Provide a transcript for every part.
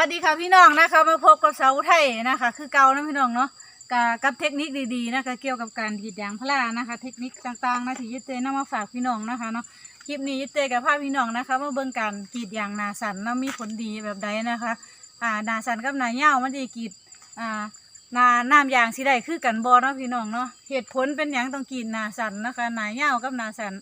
วัสดีค่ะพี่น้องนะคะมาพบกับเสาไทยนะคะ คือเก่านะพี่น้องเนาะกับเทคนิคดีๆนะคะ เกี่ยวกับการกีดยางพารานะคะ เทคนิคต่างๆนะที่ยึดเตยนำมาฝากพี่น้องนะคะเนาะคลิปนี้ยึดเตยกับภาพพี่น้องนะคะมาเบิ่งการกรีดยางนาสันเนาะมีผลดีแบบใดนะคะอ่านาสันกับนาเย้ามันจะกรีดอ่านาน้ำยางสิได้คือกันบ่เนาะพี่น้องเนาะเหตุผลเป็นอย่างต้องกรีดนาสันนะคะนาเย้ากับนาสัน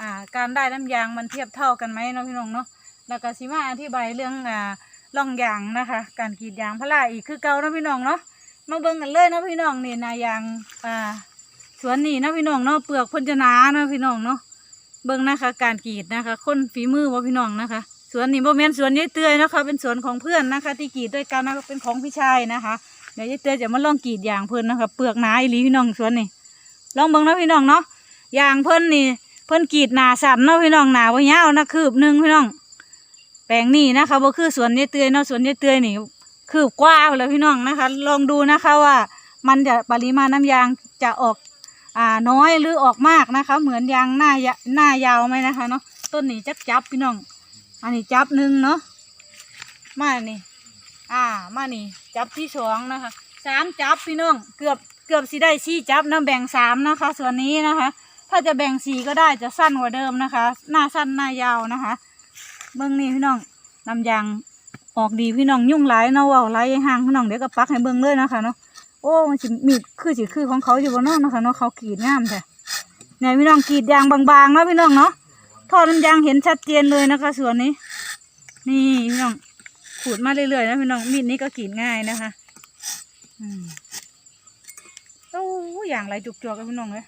อ่าการได้น้ำยางมันเทียบเท่ากันไหมเนาะพี่น้องเนาะแล้วก็สิมาอธิบายเรื่องอ่า ล่องยางนะคะ การกรีดยางพาราอีกคือเก่านาะพี่น้องเนาะมาเบิ่งกันเลยนาะพี่น้องนี่นายางอ่าสวนนี่นาะพี่น้องเนาะเปลือกพ่นจะหนานาะพี่น้องเนาะเบิ่งนะคะ การกรีดนะคะ คนฝีมือว่าพี่น้องนะคะสวนนี่โมเมนสวนยายเตยนะคะ เป็นสวนของเพื่อนนะคะ ที่กรีดด้วยกันนะคะเป็นของพี่ชายนะคะเดี๋ยวยายเตยจะมาลองกรีดยางเพื่อนนะคะ เปลือกหนาอีหลีพี่น้องสวนนี่ลองเบิ่งนาะพี่น้องเนาะยางเพิ่นนี่เพิ่นกรีดหนาสันเนาะพี่น้องหนาว่ายาวนะคืบหนึ่งพี่น้อง ลงนี้นะคะบ่คือสวนยายเตยเนาะสวนยายเตยนี่คืบกว้างเลยพี่น้องนะคะ ลองดูนะคะว่ามันจะปริมาณน้ำยางจะออกอ่าน้อยหรือออกมากนะคะ เหมือนยางหน้ายะหน้ายาวไหมนะคะเนาะต้นนี้จักจับพี่น้อง อันนี้จับหนึ่งเนาะมานี่อ่ามานี่จับที่สองนะคะสามจับพี่น้องเกือบเกือบสิได้สี่จับนะแบ่งสามนะคะ ส่วนนี้นะคะ ถ้าจะแบ่งสี่ก็ได้จะสั้นกว่าเดิมนะคะ หน้าสั้นหน้ายาวนะคะ เบิ่งนี่พี่น้องนำยางออกดีพี่น้องยุ่งหลายเนาะเว่าหลายห่างพี่น้องเดี๋ยวก็ปักให้เบิ่งเลยนะคะเนาะโอ้มันสิมีดคือสิคือของเขาอยู่บนนอกนะคะเนาะเขากรีดงามแท้เนี่ยพี่น้องกรีดยางบางๆเนาะพี่น้องเนาะท่อน้ำยางเห็นชัดเจนเลยนะคะ ส่วนนี้ นี่พี่น้องขูดมาเรื่อยๆนะพี่น้องมีดนี้ก็กรีดง่ายนะคะ อืมโอ้อย่างไรจุกๆกันพี่น้องเลย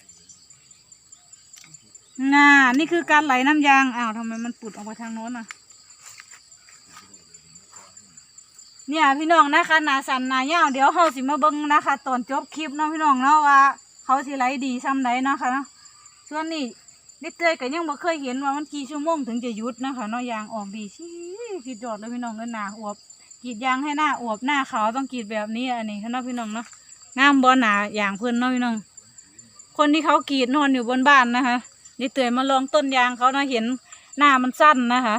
น่า นี่คือการไหลน้ำยาง อ้าวทำไมมันปุดออกไปทางโน้นอะ เนี่ยพี่น้องนะคะหนาสันหนาเงาวเดี๋ยวเขาสิมาเบิ้งนะคะ ตอนจบคลิปเนาะพี่น้องเนาะว่า เขาสิไหลดีซ้ำไหนนะคะเนาะส่วนนี้นิดเตยก็ยังบ่เคยเห็นว่ามันกี่ชั่วโมงถึงจะหยุดนะคะเนาะยางออกดีชิผิดยอดเลยพี่น้องเงินหนาอวบกรีดยางให้หน้าอวบหน้าขาวต้องกรีดแบบนี้อันนี้เนาะพี่น้องเนาะงามบอหนาอย่างเพื่อนเนาะพี่น้อง คนที่เขากรีดนอนอยู่บนบ้านนะคะ นี่เตยมาลองต้นยางเขานะเห็นหน้ามันสั้นนะคะ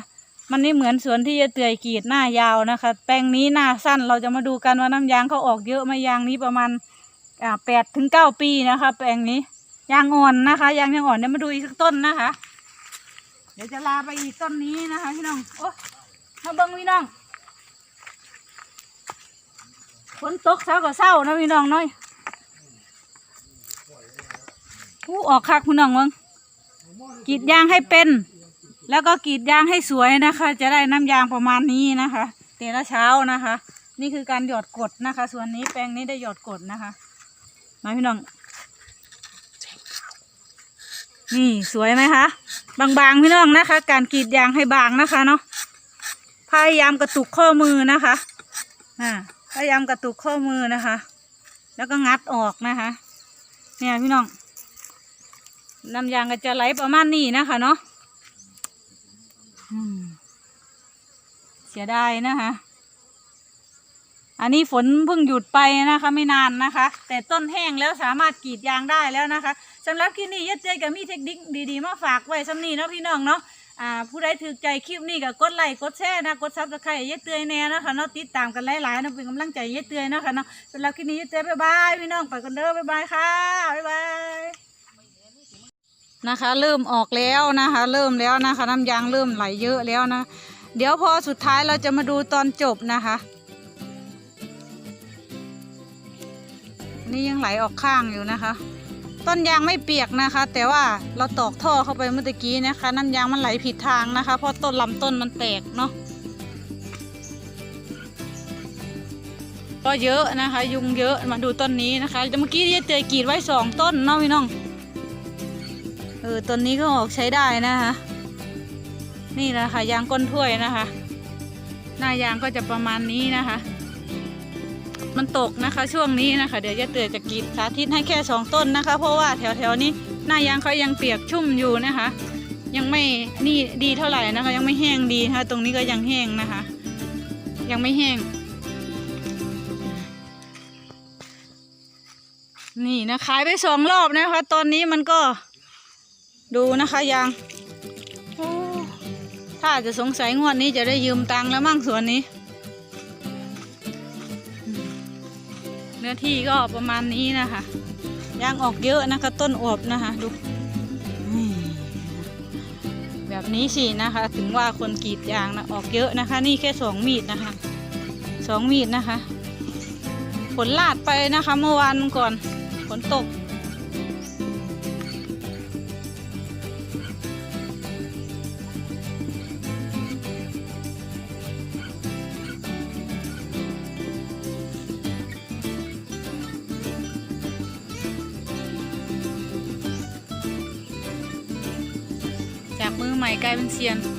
มันนี่เหมือนสวนที่จะเตยกรีดหน้ายาวนะคะ แปลงนี้หน้าสั้นเราจะมาดูกันว่าน้ำยางเขาออกเยอะไหมยางนี้ประมาณอ่าแปดถึงเก้าปีนะคะ แปลงนี้ยางอ่อนนะคะยางยังอ่อนเดี๋ยวมาดูอีกสักต้นนะคะ เดี๋ยวจะลาไปอีกต้นนี้นะคะพี่น้องโอ้มาเบิ้งพี่น้องฝนตกเช้าก็เศร้านะพี่น้องน้อยอู้ออกคักพี่น้องมึง กรีดยางให้เป็น แล้วก็กรีดยางให้สวยนะคะ จะได้น้ำยางประมาณนี้นะคะ แต่ละเช้านะคะ นี่คือการหยอดกดนะคะ ส่วนนี้แปลงนี้ได้หยอดกดนะคะมาพี่น้อง นี่สวยไหมคะ บางๆพี่น้องนะคะ การกรีดยางให้บางนะคะเนาะ พยายามกระตุกข้อมือนะคะอ่าพยายามกระตุกข้อมือนะคะ แล้วก็งัดออกนะคะ เนี่ยพี่น้อง น้ำยางก็จะไหลประมาณนี้นะคะเนาะเสียดายนะคะ อันนี้ฝนเพิ่งหยุดไปนะคะไม่นานนะคะ แต่ต้นแห้งแล้วสามารถกรีดยางได้แล้วนะคะสำหรับคลิปนี้ยัดเจยกับมีเทคนิคดีๆมาฝากไว้สำนีเนาะพี่น้องเนาะอ่าผู้ใดถือใจคลิปนี้ก็กดไลค์กดแชร์นะกดซับสไครต์ยัดเตยแน่นะคะเนาะติดตามกันหลายๆนะเป็นกำลังใจยัดเตยนะคะเนาะสำหรับคลิปนี้ยัดเตยบ๊ายบายพี่น้องไปกันเด้อบ๊ายบายค่ะบ๊ายบาย นะคะ เริ่มออกแล้วนะคะ เริ่มแล้วนะคะ น้ำยางเริ่มไหลเยอะแล้วนะ เดี๋ยวพอสุดท้ายเราจะมาดูตอนจบนะคะ นี่ยังไหลออกข้างอยู่นะคะ ต้นยางไม่เปียกนะคะ แต่ว่าเราตอกท่อเข้าไปเมื่อกี้นะคะ น้ำยางมันไหลผิดทางนะคะ เพราะต้นลำต้นมันแตกเนาะก็เยอะนะคะ ยุงเยอะมาดูต้นนี้นะคะเมื่อกี้ยายเตยกรีดไว้สองต้นเนาะพี่น้อง เออต้นนี้ก็ออกใช้ได้นะคะนี่แหละค่ะยางก้นถ้วยนะคะ หน้ายางก็จะประมาณนี้นะคะ มันตกนะคะช่วงนี้นะคะ เดี๋ยวยายเตือจะกรีดสาธิตให้แค่สองต้นนะคะ เพราะว่าแถวๆนี้หน้ายางเขายังเปียกชุ่มอยู่นะคะ ยังไม่นี่ดีเท่าไหร่นะคะ ยังไม่แห้งดีนะคะตรงนี้ก็ยังแห้งนะคะ ยังไม่แห้ง นี่นะขายไปสองรอบนะคะ ตอนนี้มันก็ ดูนะคะยางโอ้ถ้าจะสงสัยงวดนี้จะได้ยืมตังค์แล้วมั่งส่วนนี้ เนื้อที่ก็ประมาณนี้นะคะยางออกเยอะนะคะ ต้นอวบนะคะดูแบบนี้สินะคะ ถึงว่าคนกรีดยางนะออกเยอะนะคะ นี่แค่สองมีดนะคะสองมีดนะคะ ฝนลาดไปนะคะ เมื่อวานก่อนฝนตก จาก